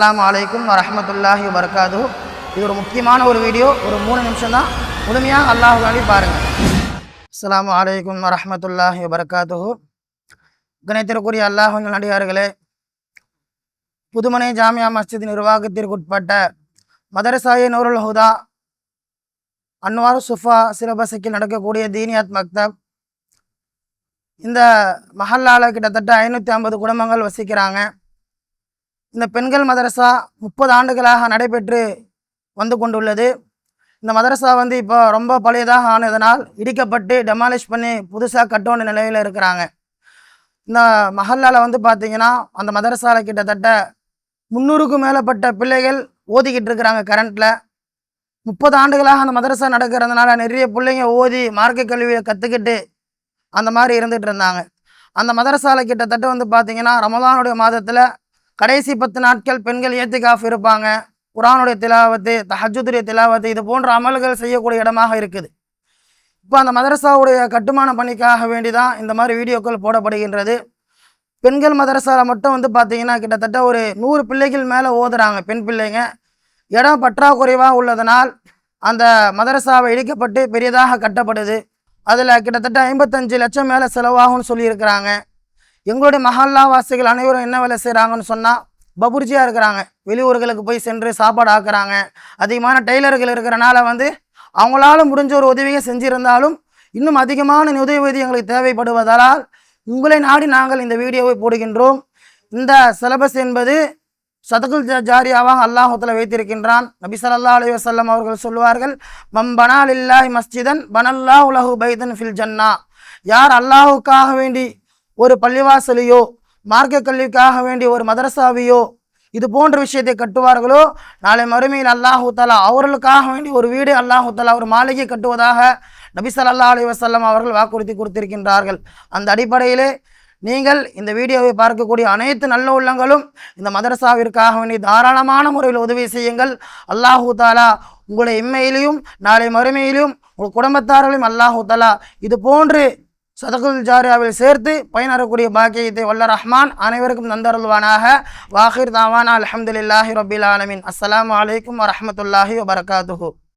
அலாம் அலைக்கும் வரமத்துல்லாஹி வரகாது இது ஒரு முக்கியமான ஒரு வீடியோ ஒரு மூணு நிமிஷம் தான். முழுமையாக அல்லாஹ் வேண்டி பாருங்கள் அஸ்லாம் வலைக்கும் வரமத்துல்லாஹி வரகாது கணத்திற்குரிய அல்லாஹின் நடிகார்களே புதுமனை ஜாமியா மஸ்ஜித் நிர்வாகத்திற்குட்பட்ட மதரசாயி நூருல் ஹுதா அன்வார் சுஃபா சிலபஸுக்கு நடக்கக்கூடிய தீனியாத் மக்தப் இந்த மஹல்லால கிட்டத்தட்ட ஐநூற்றி ஐம்பது குடும்பங்கள் வசிக்கிறாங்க. இந்த பெண்கள் மதரசா முப்பது ஆண்டுகளாக நடைபெற்று வந்து கொண்டுள்ளது. இந்த மதரசா வந்து இப்போ ரொம்ப பழையதாக ஆனதனால் இடிக்கப்பட்டு டெமாலிஷ் பண்ணி புதுசாக கட்டோன நிலையில் இருக்கிறாங்க. இந்த மஹல்லால் வந்து பார்த்திங்கன்னா அந்த மதரசாவில் கிட்டத்தட்ட முந்நூறுக்கும் மேலப்பட்ட பிள்ளைகள் ஓதிக்கிட்டு இருக்கிறாங்க கரண்ட்டில் முப்பது ஆண்டுகளாக அந்த மதரசா நடக்கிறதுனால நிறைய பிள்ளைங்க ஓதி மார்க்க கல்வியை கற்றுக்கிட்டு அந்த மாதிரி இருந்துகிட்டு இருந்தாங்க. அந்த மதரசாவில் கிட்டத்தட்ட வந்து பார்த்திங்கன்னா ரமதானுடைய மாதத்தில் கடைசி பத்து நாட்கள் பெண்கள் ஏத்திகாஃப் இருப்பாங்க. குரானுடைய திலாவத்து தஹஜுடைய திலாவத்து இது போன்ற அமல்கள் செய்யக்கூடிய இடமாக இருக்குது. இப்போ அந்த மதரசாவுடைய கட்டுமான பணிக்காக வேண்டி தான் இந்த மாதிரி வீடியோக்கள் போடப்படுகின்றது. பெண்கள் மதரசாவில் மட்டும் வந்து பார்த்தீங்கன்னா கிட்டத்தட்ட ஒரு நூறு பிள்ளைகள் மேலே ஓதுறாங்க பெண் பிள்ளைங்க. இடம் பற்றாக்குறைவாக உள்ளதனால் அந்த மதரசாவை இடிக்கப்பட்டு பெரியதாக கட்டப்படுது. அதில் கிட்டத்தட்ட ஐம்பத்தஞ்சு லட்சம் மேலே செலவாகும்னு சொல்லியிருக்கிறாங்க. எங்களுடைய மஹல்லா வாசிகள் அனைவரும் என்ன வேலை செய்கிறாங்கன்னு சொன்னால் பபுர்ஜியாக இருக்கிறாங்க. வெளியூர்களுக்கு போய் சென்று சாப்பாடு ஆக்குறாங்க. அதிகமான டெய்லர்கள் இருக்கிறனால வந்து அவங்களால முடிஞ்ச ஒரு உதவியை செஞ்சிருந்தாலும் இன்னும் அதிகமான உதவி எங்களுக்கு தேவைப்படுவதால் உங்களை நாடி நாங்கள் இந்த வீடியோவை போடுகின்றோம். இந்த சிலபஸ் என்பது சதகுல் ஜா- ஜாரியாவாக அல்லாஹுத்தில் வைத்திருக்கின்றான். நபி ஸல்லல்லாஹு அலைஹி அவர்கள் சொல்வார்கள் மம் பனால் இல்லாஹி மஸ்ஜிதன் பனல்லா உலஹு பைதன் ஃபில் ஜன்னா. யார் அல்லாஹுக்காக வேண்டி ஒரு பள்ளிவாசலையோ மார்க்க கல்விக்காக வேண்டி ஒரு மதரசாவையோ இது போன்ற விஷயத்தை கட்டுவார்களோ நாளை மறுமையில் அல்லாஹு தஆலா அவர்களுக்காக வேண்டி ஒரு வீடு அல்லாஹு ஒரு மாளிகை கட்டுவதாக நபி ஸல்லல்லாஹு அலைஹி வஸல்லம் அவர்கள் வாக்குறுதி கொடுத்திருக்கின்றார்கள். அந்த அடிப்படையிலே நீங்கள் இந்த வீடியோவை பார்க்கக்கூடிய அனைத்து நல்ல உள்ளங்களும் இந்த மதரசாவிற்காக வேண்டி தாராளமான முறையில் உதவி செய்யுங்கள். அல்லாஹு தாலா உங்களை இம்மையிலையும் நாளை மறுமையிலும் உங்கள் குடும்பத்தார்களையும் அல்லாஹு தாலா இது போன்று சதகுல் ஜாரியாவில் சேர்த்து பயனறக்கூடிய பாக்கியத்தை வல்ல ரஹ்மான் அனைவருக்கும் நந்தருள்வானாக வாஹிர் தாவான் அலமதுல்லாஹி ரபில் ஆலமின். அஸ்லாம் வலைக்கம் வரமத்துல்லாஹி வபரகாத்துஹு.